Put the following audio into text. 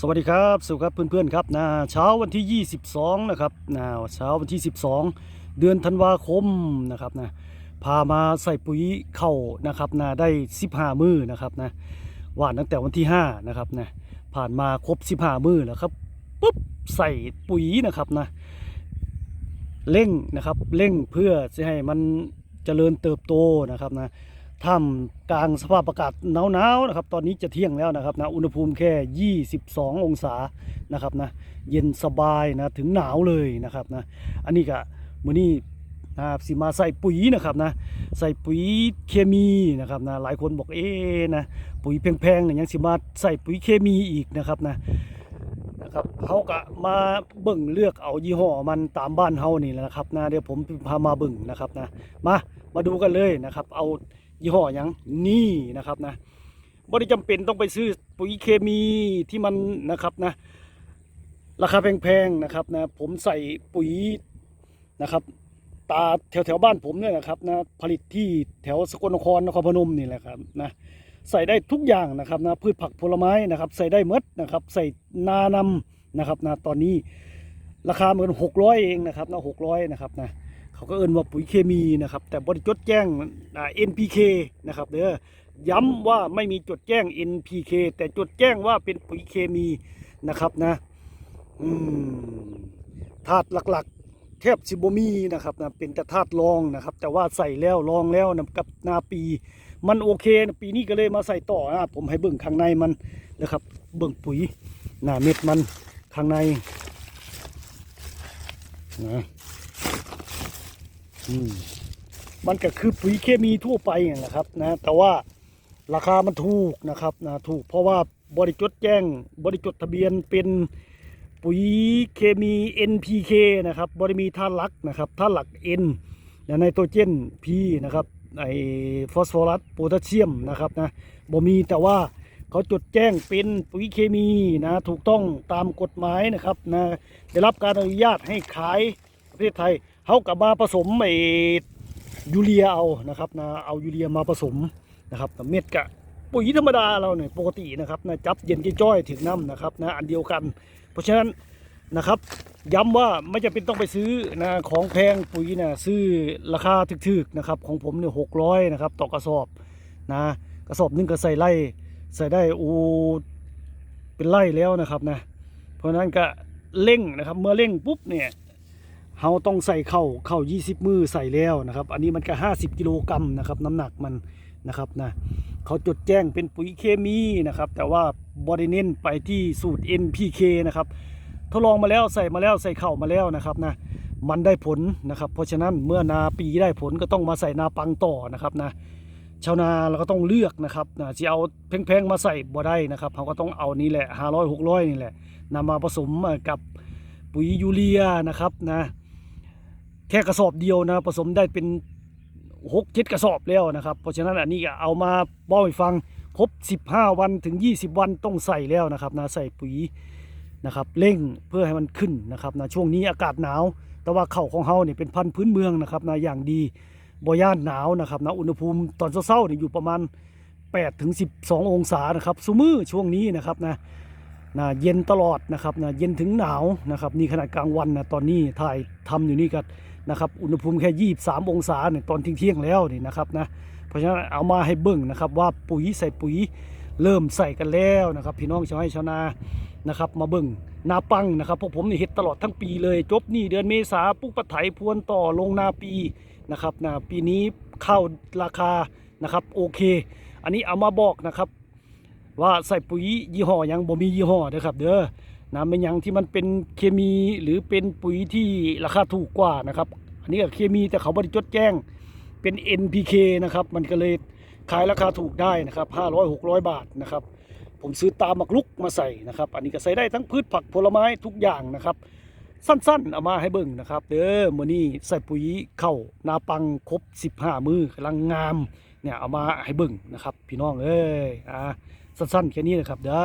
สวัสดีครับสวัสดีครับเพื่อนๆครับนะเช้าวันที่ 22 นะครับนะเช้าวันที่ 12 เดือนธันวาคมนะครับนะพามาใส่ปุ๋ยเข้านะครับนะได้ 15 มือนะครับนะหว่านตั้งแต่วันที่ 5 นะครับนะผ่านมาครบ 15 มือแล้วครับปุ๊บใส่ปุ๋ยนะครับนะเร่งนะครับเร่งเพื่อจะให้มันเจริญเติบโตนะครับนะ ท่ามกลางสภาพอากาศหนาวๆนะครับ ตอนนี้จะเที่ยงแล้วนะครับนะอุณหภูมิแค่ 22 องศานะครับนะเย็นสบายนะถึงหนาวเลยนะครับนะอันนี้ก็มื้อนี้นะครับสิมาใส่ปุ๋ยนะครับนะใส่ปุ๋ยเคมีนะครับนะหลายคนบอกเอ๊ะนะปุ๋ยแพงๆเนี่ยยังสิมาใส่ปุ๋ยเคมีอีกนะครับนะนะครับเขาก็มาเบิ่งเลือกเอายี่ห้อมันตามบ้านเฮานี่แหละนะครับนะเดี๋ยวผมพามาเบิ่งนะครับนะมามาดูกันเลยนะครับ เอา ยี่ห้อยังนี่นะครับนะบ่ได้จำเป็นต้องไปซื้อปุ๋ยเคมีที่มันนะครับนะ ราคาแพงๆนะครับนะ ผมใส่ปุ๋ยนะครับ ตาแถวแถวๆบ้านผมเนี่ยนะครับนะผลิตที่แถวสกลนครนครพนมนี่แหละครับนะใส่ได้ทุกอย่างนะครับนะพืชผักผลไม้นะครับ ใส่ได้หมดนะครับ ใส่นานำนะครับนะตอนนี้ราคาเหมือนหกร้อยเองนะครับนะหกร้อยนะครับนะ เขาก็เอิ้นว่าปุ๋ยเคมีนะครับ แต่บริจดแจ้งอ่า NPK นะครับเด้อย้ำว่าไม่มีจดแจ้ง NPK แต่จดแจ้งว่าเป็นปุ๋ยเคมีนะครับนะอืมธาตุหลักๆ แทบสิบมีนะครับนะเป็นแต่ธาตุรองนะครับ แต่ว่าใส่แล้วลองแล้วนะกับนาปี มันโอเคนะปีนี้ก็เลยมาใส่ต่อนะผมให้เบิ่งข้างในมันนะครับ เบิ่งปุ๋ยหน้าเม็ดมันข้างในนะ มันก็คือปุ๋ยเคมีทั่วไปอย่างนะครับนะแต่ว่าราคามันถูกนะครับนะถูกเพราะว่าบริจดแจ้งบริจดทะเบียนเป็นปุ๋ยเคมี NPK นะครับบริมีธาตุหลักนะครับธาตุหลัก N และไนโตรเจน P นะครับไอฟอสฟอรัสโพแทสเซียมนะครับนะบ่มีแต่ว่าเขาจดแจ้งเป็นปุ๋ยเคมีนะถูกต้องตามกฎหมายนะครับนะได้รับการอนุญาตให้ขายประเทศไทย เขากลับมาผสมไอยูเรียเอานะครับนะเอายูเรียมาผสมนะครับเม็ดกะปุ๋ยธรรมดาเราเนี่ยปกตินะครับนะจับเย็นจ้อยถึงน้ำนะครับนะอันเดียวกัน เพราะฉะนั้นนะครับย้ำว่าไม่จำเป็นต้องไปซื้อนะของแพงปุ๋ยนะซื้อราคาถึกๆนะครับของผมเนี่ยหกร้อยนะครับต่อกระสอบนะกระสอบนึงก็ใส่ไล่ใส่ได้อูเป็นไล่แล้วนะครับนะเพราะฉะนั้นก็เร่งนะครับเมื่อเร่งปุ๊บเนี่ย เราต้องใส่เข้าเข้า 20 มือใส่แล้วนะครับ อันนี้มันก็ 50 กิโลกรัมนะครับ น้ำหนักมันนะครับนะเขาจดแจ้งเป็นปุ๋ยเคมีนะครับ แต่ว่าบริเน้นไปที่สูตร NPK นะครับทดลองมาแล้วใส่มาแล้วใส่เข้ามาแล้วนะครับนะมันได้ผลนะครับ เพราะฉะนั้นเมื่อนาปีได้ผลก็ต้องมาใส่นาปังต่อนะครับนะชาวนาเราก็ต้องเลือกนะครับนะจะเอาแพงๆมาใส่บ่ได้นะครับเขาก็ต้องเอานี่แหละ500 600นี่แหละนำมาผสมกับปุ๋ยยูเรียนะครับนะ แค่กระสอบเดียวนะผสมได้เป็นหกเจ็ดกระสอบแล้วนะครับ เพราะฉะนั้นอันนี้เอามาบอกให้ฟังครบ 15 วันถึง 20 วันต้องใส่แล้วนะครับนะใส่ปุ๋ยนะครับเร่งเพื่อให้มันขึ้นนะครับนะช่วงนี้อากาศหนาว แต่ว่าเข่าของเฮาเนี่ยเป็นพันธุ์พื้นเมืองนะครับนะอย่างดีบ่ย่านหนาวนะครับนะอุณหภูมิตอนเช้าๆเนี่ยอยู่ประมาณ8ถึง12 องศานะครับซุมือช่วงนี้นะครับนะนะเย็นตลอดนะครับนะเย็นถึงหนาวนะครับนี่ขนาดกลางวันนะตอนนี้ถ่ายทำอยู่นี่ก็ นะครับอุณหภูมิแค่ 23 องศาเนี่ยตอนเที่ยงแล้วนี่นะครับนะเพราะฉะนั้นเอามาให้เบิ่งนะครับว่าปุ๋ยใส่ปุ๋ยเริ่มใส่กันแล้วนะครับ พี่น้องชาวไร่ชาวนานะครับ มาเบิ่งนาปังนะครับพวกผมนี่เฮ็ดตลอดทั้งปีเลย จบนี่เดือนเมษาปุ๊กปะไถพวนต่อลงนาปีนะครับนะปีนี้ข้าวราคานะครับโอเค อันนี้เอามาบอกนะครับ ว่าใส่ปุ๋ยยี่ห้อยังบ่มียี่ห้อเด้อครับ เด้อ นะเป็นอย่างที่มันเป็นเคมีหรือเป็นปุ๋ยที่ราคาถูกกว่านะครับ อันนี้ก็เคมีแต่เขาบริจดแจ้งเป็น NPK นะครับมันก็เลยขายราคาถูกได้นะครับ500 600 บาทนะครับ ผมซื้อตามหมักลุกมาใส่นะครับ อันนี้ก็ใส่ได้ทั้งพืชผักผลไม้ทุกอย่างนะครับ สั้นๆเอามาให้เบิ่งนะครับเด้อมื้อนี้ใส่ปุ๋ยเข้านาปังครบ 15 มือกำลังงามเนี่ยเอามาให้เบิ่งนะครับ พี่น้องเอ้ยอ่าสั้นๆแค่นี้นะครับเด้อ